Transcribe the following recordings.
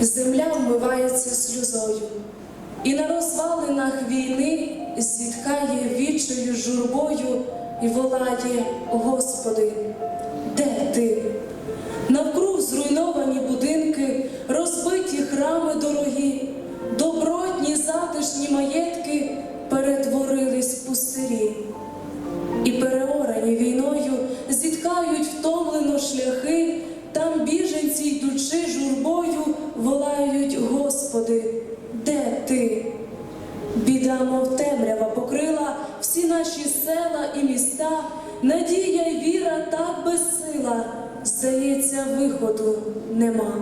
Земля вмивається сльозою, і на розвалинах війни зіткає вічою журбою і волає, Господи, де ти? Навкруг зруйновані будинки, розбиті храми дорогі, добротні затишні маєтки перетворились в пустирі. І переорані війною зіткають втомлено шляхи, там біженці, йдучи журбою, волають, Господи, де ти? Біда, мов темрява, покрила всі наші села і міста, надія й віра так безсила, здається, виходу нема.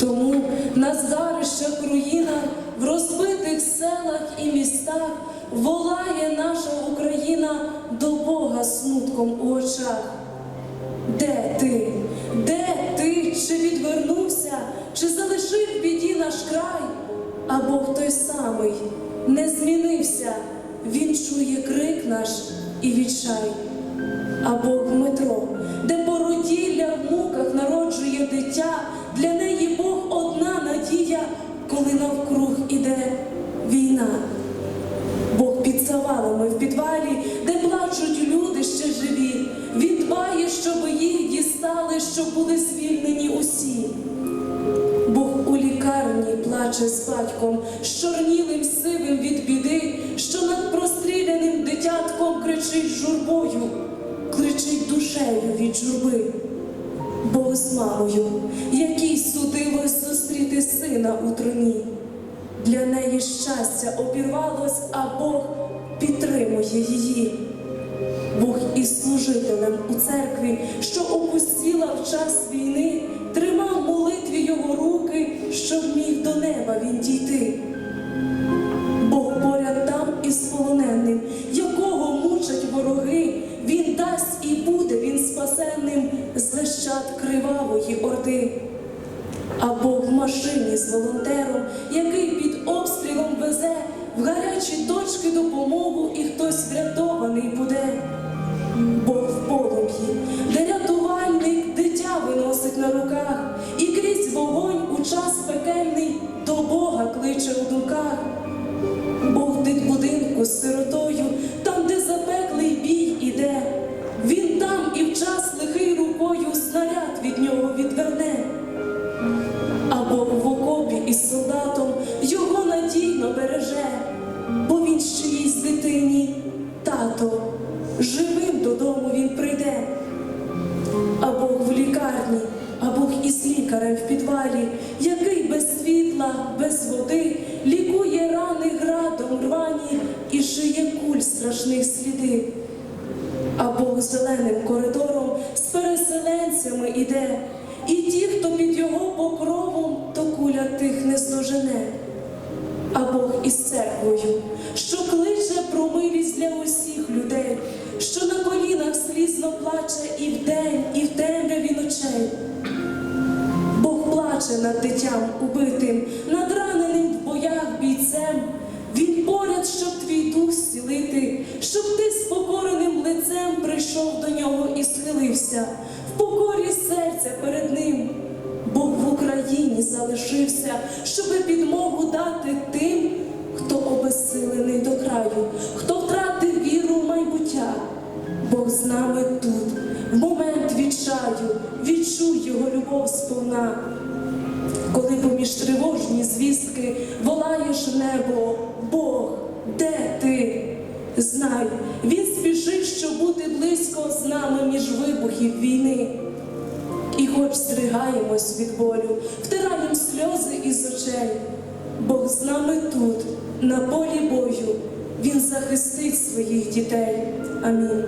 Тому на згарищах руїнах, в розбитих селах і містах волає наша Україна до Бога смутком у очах. Де ти? Де ти? Чи відвернувся, чи залишив біді наш край? А Бог той самий не змінився, Він чує крик наш і відчай. А Бог Дмитро, де породілля в муках народжує дитя, для неї Бог одна надія, коли навкруг іде війна. Бог під завалами в підвалі, де плачуть люди ще живі. Він дбає, щоб їх дістали, щоб були звільнені плаче з батьком, з чорнілим сивим від біди, що над простріляним дитятком кричить журбою, кричить душею від журби. Бог з мамою, якій судилось зустріти сина у труні. Для неї щастя обірвалось, а Бог підтримує її. Бог із служителем у церкві, що опустіла в час війни, щоб міг до неба він дійти. Бог поряд там із полоненим, якого мучать вороги, він дасть і буде він спасенним з лещат кривавої орди. А Бог в машині з волонтером, який під обстрілом везе в гарячі точки допомогу, і хтось врятований буде. Із солдатом його надійно береже, бо він їсть дитині, тато, живим додому він прийде. А Бог в лікарні, а Бог із лікарем в підвалі, який без світла, без води лікує рани градом рвані і шиє куль страшних сліди. А Бог зеленим коридором з переселенцями іде, і ті, хто під його покровом, то куля тих не здожене. А Бог із церквою, що кличе про милість для усіх людей, що на колінах слізно плаче і вдень, і в темряві ночей. Бог плаче над дитям убитим, над раненим в боях бійцем. Він поряд, щоб твій дух зцілити, щоб ти з покореним лицем прийшов до нього і схилився, в покорі серця перед ним. Бог залишився, щоби підмогу дати тим, хто обезсилений до краю, хто втратив віру в майбуття. Бог з нами тут, в момент відчаю, відчуй його любов сповна. Коли поміж тривожні звістки волаєш небо, Бог, де ти? Знай, він спішить, щоб бути близько з нами між вибухів війни. І хоч стригаємось від болю, втираєм сльози із очей, Бог з нами тут, на полі бою, Він захистить своїх дітей. Амінь.